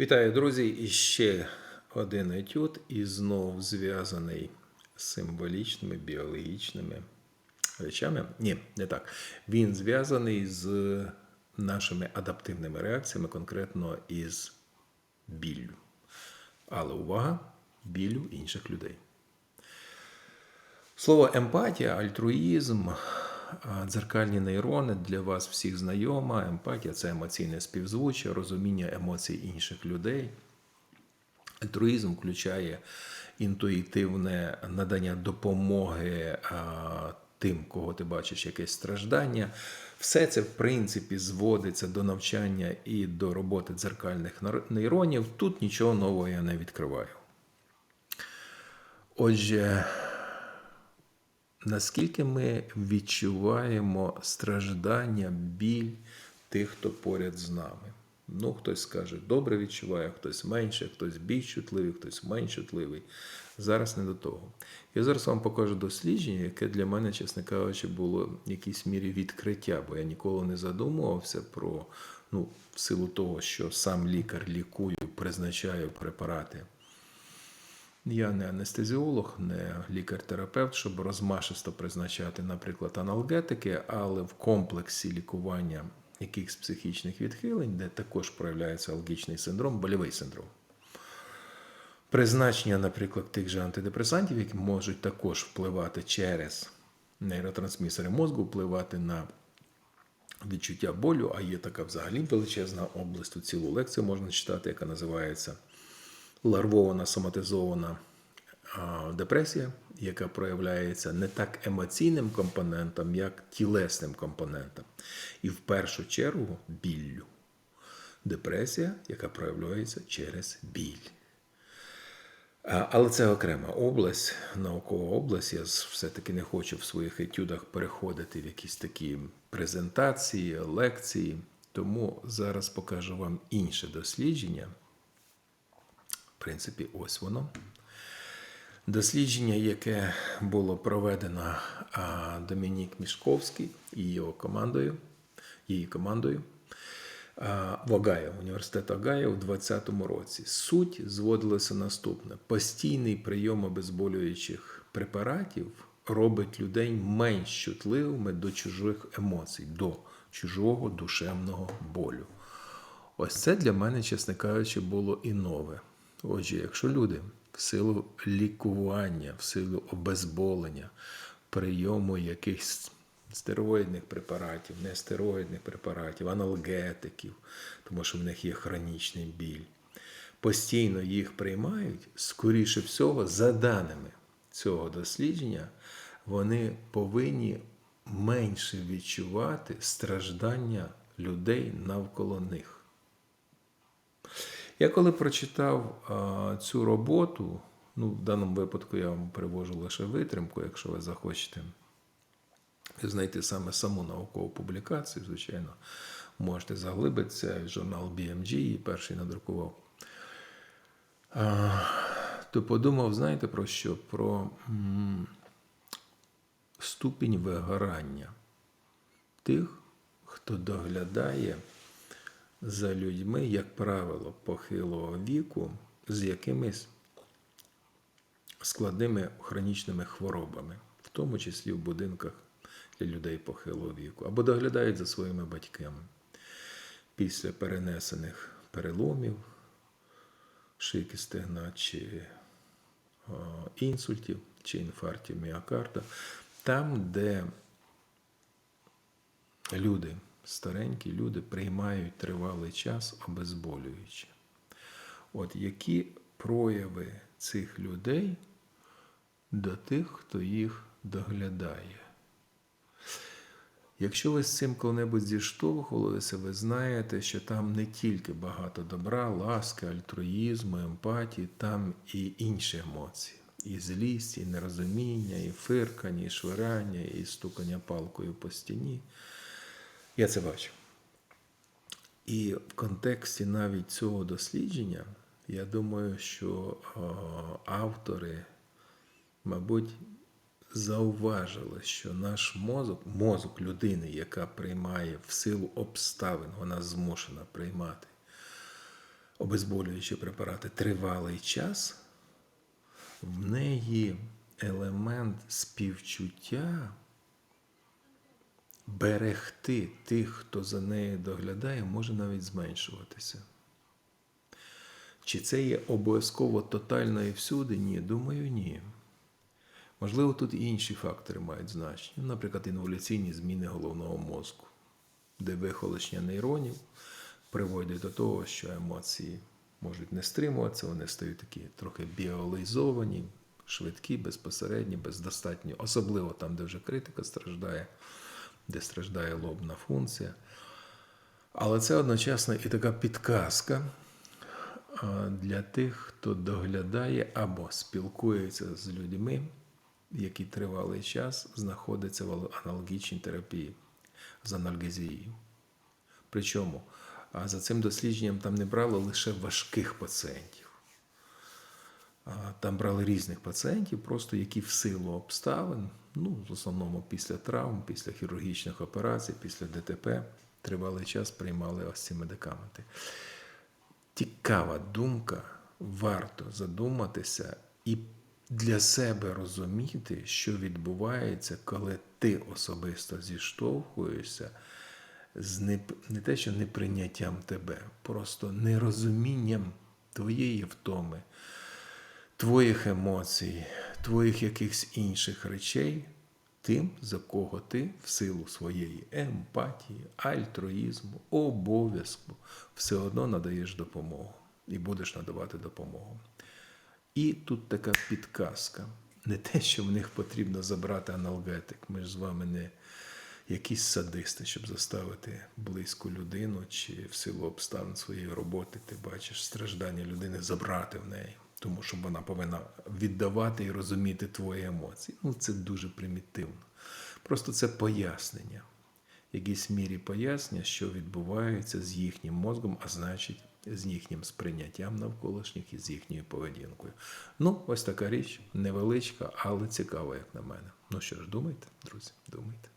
Вітаю, друзі! І ще один етюд, і знов зв'язаний з символічними біологічними речами. Ні, не так. Він зв'язаний з нашими адаптивними реакціями, конкретно із біллю. Але увага! Біллю інших людей. Слово емпатія, альтруїзм, дзеркальні нейрони для вас всіх знайома. Емпатія це емоційне співзвуччя, розуміння емоцій інших людей. Альтруїзм включає інтуїтивне надання допомоги тим, кого ти бачиш якесь страждання. Все це, в принципі, зводиться до навчання і до роботи дзеркальних нейронів. Тут нічого нового я не відкриваю. Отже, наскільки ми відчуваємо страждання, біль тих, хто поряд з нами. Ну, хтось скаже, добре відчуває, хтось менше, хтось більш чутливий, хтось менш чутливий. Зараз не до того. Я зараз вам покажу дослідження, яке для мене, чесно кажучи, було в якійсь мірі відкриття, бо я ніколи не задумувався про, ну, в силу того, що сам лікар лікую, призначаю препарати. Я не анестезіолог, не лікар-терапевт, щоб розмашисто призначати, наприклад, аналгетики, але в комплексі лікування якихось психічних відхилень, де також проявляється алгічний синдром, больовий синдром. Призначення, наприклад, тих же антидепресантів, які можуть також впливати через нейротрансмісери мозку, впливати на відчуття болю, а є така взагалі величезна область, тут цілу лекцію можна читати, яка називається ларвована соматизована депресія, яка проявляється не так емоційним компонентом, як тілесним компонентом. І в першу чергу біллю. Депресія, яка проявляється через біль. Але це окрема область, наукова область. Я все-таки не хочу в своїх етюдах переходити в якісь такі презентації, лекції. Тому зараз покажу вам інше дослідження. Принципі, ось воно. Дослідження, яке було проведено Домінік Мішковський і його командою, її командою в Огайо, університет Огайо у 2020 році. Суть зводилася наступне: постійний прийом обезболюючих препаратів робить людей менш чутливими до чужих емоцій, до чужого душевного болю. Ось це для мене, чесно кажучи, було і нове. Отже, якщо люди в силу лікування, в силу обезболення, прийому якихось стероїдних препаратів, нестероїдних препаратів, аналгетиків, тому що в них є хронічний біль, постійно їх приймають, скоріше всього, за даними цього дослідження, вони повинні менше відчувати страждання людей навколо них. Я коли прочитав а, цю роботу, ну, в даному випадку я вам привожу лише витримку, якщо ви захочете знайти саме саму наукову публікацію, звичайно, можете заглибитися. Журнал BMG її перший надрукував. А, то подумав, знаєте про що? Про м, ступінь вигорання тих, хто доглядає за людьми, як правило, похилого віку з якимись складними хронічними хворобами, в тому числі в будинках для людей похилого віку, або доглядають за своїми батьками. Після перенесених переломів, шийки стегна чи інсультів, чи інфарктів міокарда, там, де люди, старенькі люди, приймають тривалий час обезболюючи. От які прояви цих людей до тих, хто їх доглядає? Якщо ви з цим коли-небудь зіштовхувалися, ви знаєте, що там не тільки багато добра, ласки, альтруїзму, емпатії, там і інші емоції. І злість, і нерозуміння, і фиркання, і швирання, і стукання палкою по стіні. Я це бачу. І в контексті навіть цього дослідження, я думаю, що автори, мабуть, зауважили, що наш мозок, мозок людини, яка приймає в силу обставин, вона змушена приймати обезболюючі препарати тривалий час, в неї елемент співчуття берегти тих, хто за нею доглядає, може навіть зменшуватися. Чи це є обов'язково тотально і всюди? Ні, думаю, ні. Можливо, тут і інші фактори мають значення, наприклад, інволюційні зміни головного мозку, де вихолощення нейронів приводить до того, що емоції можуть не стримуватися, вони стають такі трохи біолізовані, швидкі, безпосередні, бездостатньо, особливо там, де вже критика страждає, де страждає лобна функція. Але це одночасно і така підказка для тих, хто доглядає або спілкується з людьми, які тривалий час знаходяться в аналогічній терапії з анальгезією. Причому за цим дослідженням там не брали лише важких пацієнтів. Там брали різних пацієнтів, просто які в силу обставин, ну, в основному після травм, після хірургічних операцій, після ДТП, тривалий час приймали ось ці медикаменти. Цікава думка, варто задуматися і для себе розуміти, що відбувається, коли ти особисто зіштовхуєшся з не, не те, що неприйняттям тебе, просто нерозумінням твоєї втоми, твоїх емоцій, твоїх якихось інших речей, тим, за кого ти в силу своєї емпатії, альтруїзму, обов'язку все одно надаєш допомогу і будеш надавати допомогу. І тут така підказка. Не те, що в них потрібно забрати аналгетик. Ми ж з вами не якісь садисти, щоб заставити близьку людину чи в силу обставин своєї роботи, ти бачиш страждання людини забрати в неї, тому що вона повинна віддавати і розуміти твої емоції. Ну, це дуже примітивно. Просто це пояснення, в якійсь мірі пояснення, що відбувається з їхнім мозком, а значить, з їхнім сприйняттям навколишніх і з їхньою поведінкою. Ну, ось така річ невеличка, але цікава, як на мене. Ну що ж, думайте, друзі, думайте.